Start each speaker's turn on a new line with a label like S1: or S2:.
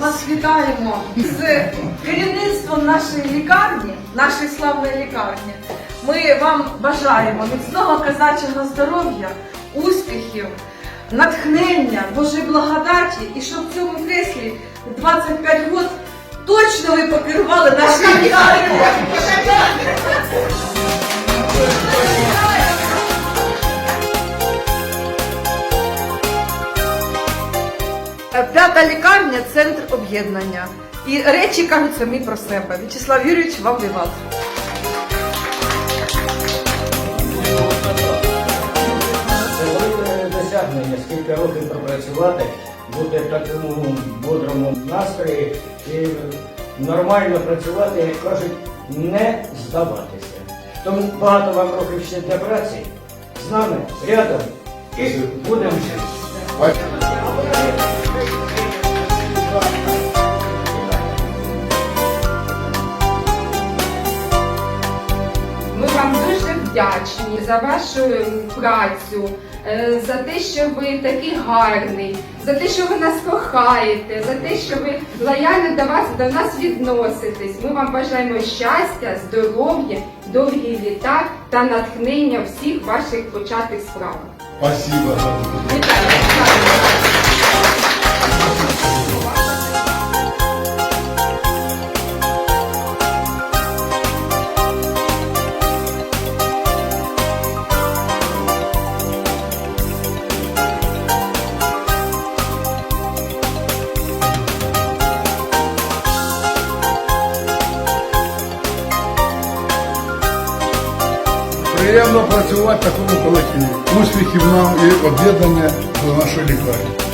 S1: бажаємо з керівництвом нашої лікарні, нашої славної лікарні. Ми вам бажаємо міцного казачого здоров'я, успіхів, натхнення, Божої благодаті, і щоб в цьому креслі 25 років точно ви покерували нашою лікарнею. П'ята лікарня центр об'єднання. І речі кажуть самі про себе. В'ячеслав Юрійович, вам вивал.
S2: Це велике досягнення, скільки років пропрацювати, бути в такому бодрому настрої і нормально працювати, як кажуть, не здаватися. Тому багато вам років ще для праці. З нами рядом і будемо жити.
S3: Вдячні за вашу працю, е, за те, що ви такий гарний, за те, що ви нас кохаєте, за те, що ви лояльно до вас до нас відноситесь. Ми вам бажаємо щастя, здоров'я, довгі літа та натхнення всіх ваших початих справах.
S4: Спасибо.
S3: Вітаю!
S4: Приємно працювати в такому колективі. Успіхів нам і об'єднання до нашої лікарні.